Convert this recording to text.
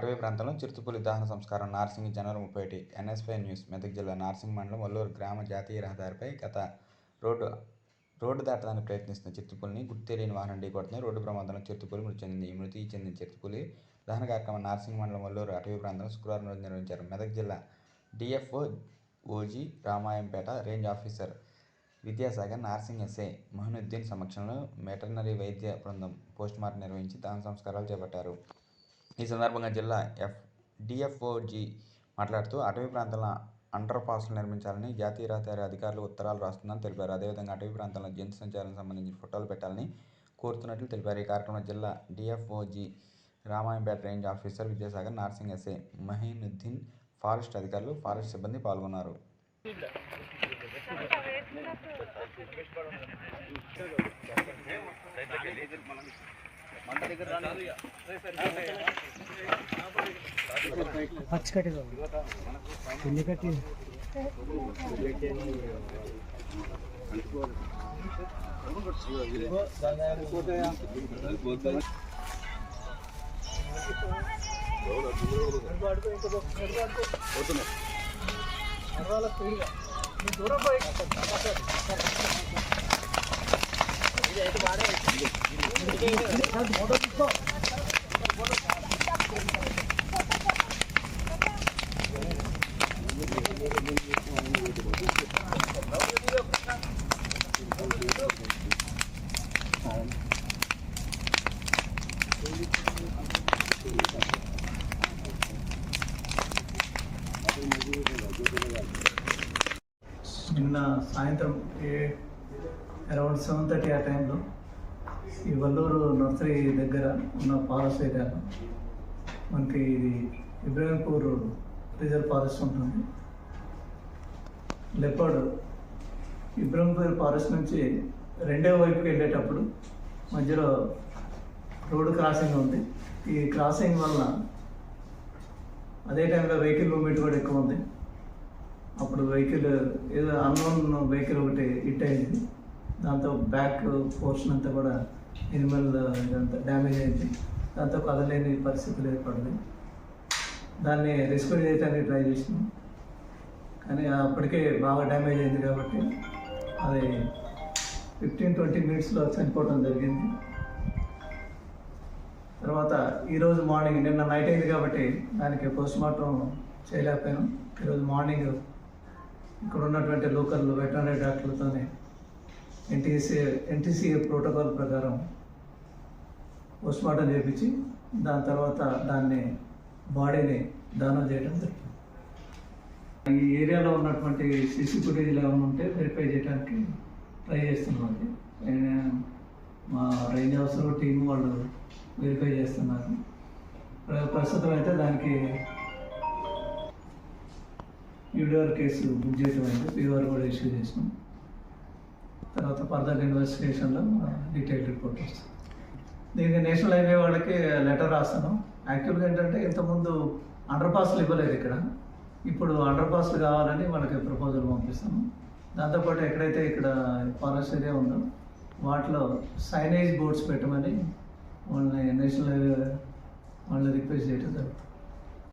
అటవీ ప్రాంతంలో చిరుతపులి దహన సంస్కారం నార్సింగ్ జనవరి ముప్పై ఒకటి ఎన్ఎస్పై న్యూస్ మెదక్ జిల్లా నార్సింగ్ మండలం వల్లూరు గ్రామ జాతీయ రహదారిపై గత రోడ్డు రోడ్డు దాటడానికి ప్రయత్నిస్తున్న చిరుతపులిని గుర్తులేని వాహనం ఢీకొడుతుంది రోడ్డు ప్రమాదంలో చిరుతపులి మృతి చెందింది. ఈ మృతి చెందిన చిరుతపులి దహన కార్యక్రమం నార్సింగ్ మండలం వల్లూరు అటవీ ప్రాంతంలో శుక్రవారం రోజు నిర్వహించారు. మెదక్ జిల్లా DFO OG Ramayampet range officer Vidyasagar Narsingi SI Mahanuddin సమక్షంలో వెటర్నరీ వైద్య బృందం పోస్టుమార్టం నిర్వహించి దహన సంస్కారాలు చేపట్టారు. ఈ సందర్భంగా జిల్లా ఎఫ్ డిఎఫ్ఓజీ మాట్లాడుతూ అటవీ ప్రాంతంలో అండర్ పాస్లు నిర్మించాలని జాతీయ రహదారి అధికారులు ఉత్తరాలు రాస్తుందని తెలిపారు. అదేవిధంగా అటవీ ప్రాంతంలో జంతు సంచారం సంబంధించిన ఫోటోలు పెట్టాలని కోరుతున్నట్లు తెలిపారు. ఈ కార్యక్రమంలో జిల్లా డిఎఫ్ఓజీ Ramayampet range officer Vidyasagar Narsingi SI Mahinuddin forest అధికారులు ఫారెస్ట్ సిబ్బంది పాల్గొన్నారు. పచ్చి కట్టి ఎన్ని కట్టి నిన్న సాయంత్రం ఏ అరౌండ్ సెవెన్ థర్టీ ఆ టైంలో ఈ వల్లూరు నర్సరీ దగ్గర ఉన్న ఫారెస్ట్ ఏరియాలో మనకి ఇది ఇబ్రాహింపూర్ రిజర్వ్ ఫారెస్ట్ ఉంటుంది. లెపర్డ్ ఇబ్రాహింపూర్ ఫారెస్ట్ నుంచి రెండో వైపుకి వెళ్ళేటప్పుడు మధ్యలో రోడ్డు క్రాసింగ్ ఉంది. ఈ క్రాసింగ్ వలన అదే టైంలో వెహికల్ మూమెంట్ కూడా ఎక్కువ ఉంది. అప్పుడు వెహికల్ ఏదో అన్నోన్ వెహికల్ ఒకటి హిట్ అయింది. దాంతో బ్యాక్ పోర్షన్ అంతా కూడా ఎనిమల్ ఇదంతా డ్యామేజ్ అయింది. దాంతో కదలేని పరిస్థితులు ఏర్పడింది. దాన్ని రెస్క్యూ చేయడానికి ట్రై చేసినాం. కానీ అప్పటికే బాగా డ్యామేజ్ అయింది కాబట్టి అది ఫిఫ్టీన్ ట్వంటీ మినిట్స్లో చనిపోవడం జరిగింది. తర్వాత ఈరోజు మార్నింగ్ నిన్న నైట్ అయింది కాబట్టి దానికి పోస్ట్ మార్టం చేయలేకపోయాను. ఈరోజు మార్నింగ్ ఇక్కడ ఉన్నటువంటి లోకల్ వెటనరీ డాక్టర్లతోనే ఎన్టీసీ ఎన్టీసీఏ ప్రోటోకాల్ ప్రకారం పోస్ట్ మార్టం చేయించి దాని తర్వాత దాన్ని బాడీని దానం చేయడం జరిగింది. ఈ ఏరియాలో ఉన్నటువంటి సీసీ ఫుటేజ్లు ఏమైనా ఉంటే వెరిఫై చేయడానికి ట్రై చేస్తున్నామండి మా రేంజ్ అవసరం టీం వాళ్ళు వెరిఫై చేస్తున్నారు. ప్రస్తుతం అయితే దానికి యూడిఆర్ కేసు బుక్ చేయడం అయితే పీఆర్ కూడా ఇష్యూ చేసినాం. తర్వాత ఫర్దర్ ఇన్వెస్టిగేషన్లో డీటెయిల్ రిపోర్ట్ వస్తుంది. దీనికి నేషనల్ హైవే వాళ్ళకి లెటర్ రాస్తాను. యాక్చువల్గా ఏంటంటే ఇంతకుముందు అండర్ పాస్లు ఇవ్వలేదు ఇక్కడ. ఇప్పుడు అండర్ పాస్లు కావాలని వాళ్ళకి ప్రపోజల్ పంపిస్తాము. దాంతోపాటు ఎక్కడైతే ఇక్కడ ఫారెస్ట్ ఏరియా ఉందో వాటిలో సైనేజ్ బోర్డ్స్ పెట్టమని వాళ్ళని నేషనల్ హైవే వాళ్ళని రిక్వెస్ట్ చేయడం జరుగుతుంది.